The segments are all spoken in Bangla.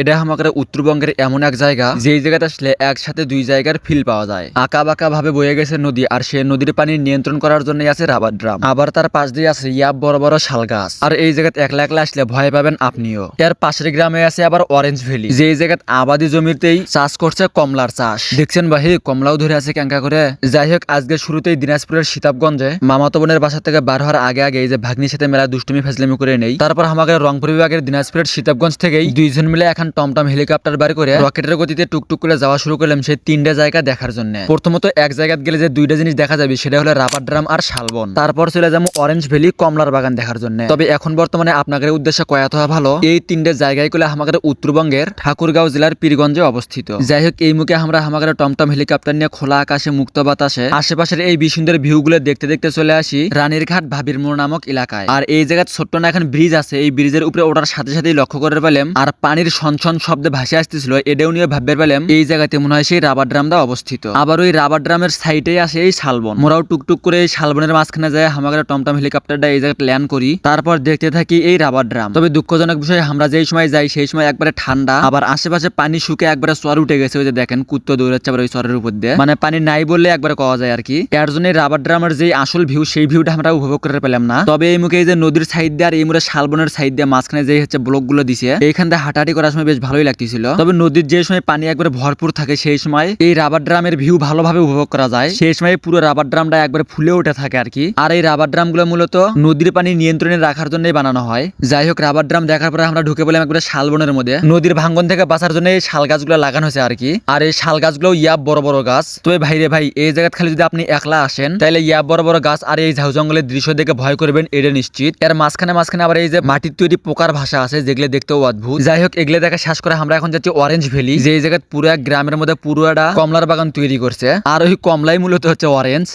এটা আমাদের উত্তরবঙ্গের এমন এক জায়গা, যেই জায়গাতে আসলে একসাথে দুই জায়গার ফিল পাওয়া যায়। আঁকা বাঁকা ভাবে বয়ে গেছে নদী, আর সে নদীর পানি নিয়ন্ত্রণ করার জন্য আছে রাবার ড্রাম। আবার তার পাশ দিয়ে আছে ইয়াব বড় বড় শাল গাছ। আর এই জায়গাতে একলা একলা আসলে ভয় পাবেন আপনিও। এর পাশের গ্রামে আছে আবার অরেঞ্জ ভ্যালি যে জায়গাত আবাদি জমিতেই চাষ করছে কমলার চাষ। দেখছেন ভাই কমলাও ধরে আছে ক্যাঙ্কা করে। যাই হোক আজকে শুরুতেই দিনাজপুরের সীতাবগঞ্জে মামাতো বোনের বাসা থেকে বার হওয়ার আগে আগে এই যে ভাগ্নির সাথে মেলা দুষ্টুমি ফেসলামি করে নেই। তারপর আমাকে রংপুর বিভাগের দিনাজপুরের সীতাবগঞ্জ থেকেই দুইজন মিলে এখন টমটম হেলিকপ্টার বার করে রকেটের গতিতে টুকটুক করে যাওয়া শুরু করলাম সেই তিনটা জায়গা দেখার জন্য। প্রথমত এক জায়গায় গেলে যে দুইটা জিনিস দেখা যাবে সেটা হলো রাবার ড্রাম আর শালবন। তারপর চলে যাব অরেঞ্জ ভ্যালি কমলার বাগান দেখার জন্য। তবে এখন বর্তমানে আপনাদের উদ্দেশ্যে কয়াত হওয়া ভালো। এই তিনটে জায়গায়গুলো আমাদের উত্তরবঙ্গের ঠাকুরগাঁও জেলার পীরগঞ্জে অবস্থিত। যাই হোক, এই মুখে আমরা আমাদের টমটম হেলিকপ্টার নিয়ে খোলা আকাশে, মুক্ত বাতাসে আশেপাশের এই বিসুন্দর ভিউ গুলো দেখতে দেখতে চলে আসি রানীর ঘাট ভাবির মোড় নামক এলাকায়। আর এই জায়গায় ছোট্ট না এখন ব্রিজ আছে। এই ব্রিজের উপরে ওঠার সাথে সাথেই লক্ষ্য করে পেলাম আর পানির সনসন শব্দে ভাসে আসতেছিল এটাও নিয়ে ভাববে পেলাম, এই জায়গাতে মনে হয় সেই রাবার ড্রামটা অবস্থিত। আবার ওই রাবার ড্রামের সাইডে আসে এই শালবন। মোরাও টুকটুক করে এই শালবনের মাঝখানে যায় আমাদের টমটম হেলিকপ্টারটা এই জায়গায় ল্যান্ড করি, তারপর দেখতে থাকি এই রাবার ড্রাম। তবে দুঃখজনক বিষয়, আমরা যেই সময় যাই, সেই সময় একবারে ঠান্ডা, আবার আশেপাশে পানি শুকে একবারে চর উঠে গেছে, ওই যে দেখেন, কুত্তো দৌড়াচ্ছে আবার ওই চরের উপর দিয়ে। মানে পানি নাই বললে একবারে কওয়া যায় আর কি। এর জন্য রাবার ড্রামের যে আসল ভিউ সেই ভিউটা আমরা উপভোগ করে পেলাম না। তবে এই মুখে এই যে নদীর সাইড দিয়ে আর এই মুখে শালবনের সাইড দিয়ে মাঝখানে যে হচ্ছে ব্লকগুলো দিছে, এইখান থেকে হাঁটাহাঁটি করার সময় বেশ ভালোই লাগতেছিল। তবে নদীর যে সময় পানি একবারে ভরপুর থাকে, সেই সময় এই রাবার ড্রামের ভিউ ভালোভাবে উপভোগ করা যায়। সেই সময় পুরো রাবার ড্রামটা একবারে ফুলে উঠে থাকে আর কি। আর এই রাবার ড্রামগুলো মূলত নদীর পানি নিয়ন্ত্রণে রাখার জন্যই বানানো হয়। যাই হোক, রাবার ড্রাম দেখার পরে আমরা ঢুকে পড়লাম একবারে শালবনের মধ্যে। নদীর ভাঙ্গন থেকে বাঁচার জন্য এই শাল গাছগুলো লাগানো হয়েছে আর কি। আর এই শাল গাছগুলো ইয়াব বড় বড় গাছ। তবে ভাই রে ভাই, এই জায়গায় খালি যদি আপনি একলা আসেন তাহলে ইয়াব বড় বড় গাছ আর এই ঝাউ জঙ্গলের দৃশ্য দেখে ভয় করবেন এটা নিশ্চিত। এর মাঝখানে মাঝখানে আবার এই যে মাটির তৈরি পোকার ভাষা আছে, যেগুলো দেখতেও অদ্ভুত। যাই হোক, এগুলো দেখা শেষ করে আমরা এখন যাচ্ছি অরেঞ্জ ভ্যালি যে জায়গায় পুরো গ্রামের মধ্যে পুরো একটা কমলার বাগান তৈরি করছে। আর ওই কমলাই মূলত হচ্ছে অরেঞ্জ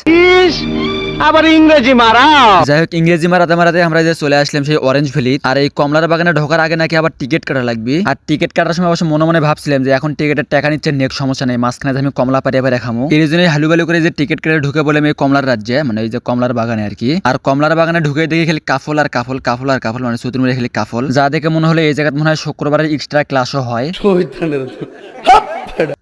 আবার ইংরেজি মারাও যাই হোক ইংরেজি মারাতে মারাতে আমরা যে চলে আসলাম সেই অরেঞ্জ ভ্যালি আর এই কমলার বাগানে ঢোকার আগে নাকি আবার টিকিট কাটা লাগবে। আর টিকিট কাটার সময় অবশ্য মনে মনে ভাবছিলাম যে এখন টিকিটের টাকা নিচ্ছে নেক্সট সমস্যা নেই মাঝখানে আমি কমলা পারিয়ে পারে খামো এই জন্যই হালু বালু করে যে টিকিট কেটে ঢুকে বলে এই কমলার রাজ্যে মানে এই যে কমলার বাগানে আর কি। আর কমলার বাগানে ঢুকে দেখি খালি কাফল আর কাফল কাফল আর কাফল মানে চতুর্মুড়ে খালি কাফল। যা দেখে মনে হলো এই জায়গায় মনে হয় শুক্রবারের এক্সট্রা ক্লাসও হয়।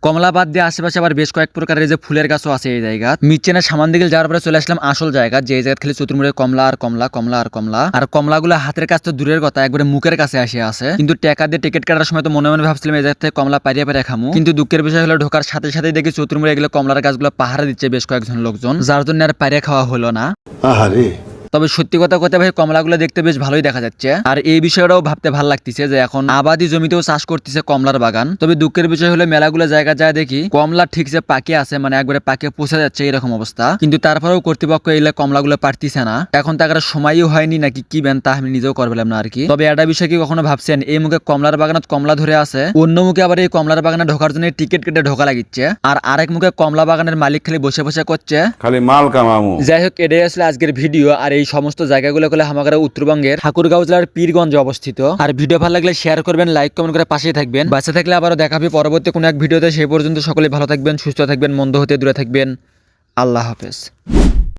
কমলা বাদ দিয়ে আশেপাশে আবার বেশ কয়েক প্রকারের যে ফুলের গাছও আছে এই জায়গা মিচেনের সামান দিকে যাওয়ার পরে চলে আসলাম আসল জায়গা যে জায়গা খালি চতুর্মুড়ে কমলা আর কমলা কমলা আর কমলা। আর কমলাগুলো হাতের কাছ তো দূরের কথা একবারে মুখের কাছে আসে আছে। কিন্তু টাকা দিয়ে টিকিট কাটার সময় তো মনে মনে ভাবছিলাম এই জায়গা থেকে কমলা পারিয়ে পারিয়ে খামু। কিন্তু দুঃখের বিষয় হলো ঢোকার সাথে সাথে দেখি চতুর্মুড়ে এগুলো কমলার গাছগুলো পাহারা দিচ্ছে বেশ কয়েকজন লোকজন যার জন্য আর পারিয়ে খাওয়া হলো না। আহারে। তবে সত্যি কথা কথা ভাই কমলাগুলো দেখতে বেশ ভালোই দেখা যাচ্ছে। আর এই বিষয়টাও ভাবতে ভালো লাগতেছে যে এখন আবাদি জমিতেও চাষ করতেছে কমলার বাগান। তবে দুঃখের বিষয় হলো মেলাগুলো জায়গা যায় দেখি কমলা ঠিক যে পাকে আছে মানে একবারে পাকে পৌঁছে যাচ্ছে এরকম অবস্থা। কিন্তু তারপরেও কর্তৃপক্ষ এলে কমলাগুলো পারতিছে না। এখন তার সময়ও হয়নি নাকি কি বেন তা আমি নিজেও করবেলাম না আর কি। তবে একটা বিষয় কি কখনো ভাবছেন? এই মুখে কমলার বাগানত কমলা ধরে আছে অন্য মুখে আবার এই কমলার বাগানে ঢোকার জন্য টিকিট কেটে ঢোকা লাগিচ্ছে। আর আরেক মুখে কমলা বাগানের মালিক খালি বসে বসে করছে। খালি মাল কামামু। যাই হোক এটাই আসলে আজকের ভিডিও। আর এই সমস্ত জায়গাগুলো করলে আমাদের উত্তরবঙ্গের ঠাকুরগাঁও জেলার পীরগঞ্জে অবস্থিত। আর ভিডিও ভালো লাগলে শেয়ার করবেন লাইক কমেন্ট করে পাশে থাকবেন। বাসে থাকলে আবারও দেখাবে পরবর্তী কোনো এক ভিডিওতে। সেই পর্যন্ত সকলে ভালো থাকবেন, সুস্থ থাকবেন, মন্দ হতে দূরে থাকবেন। আল্লাহ হাফেজ।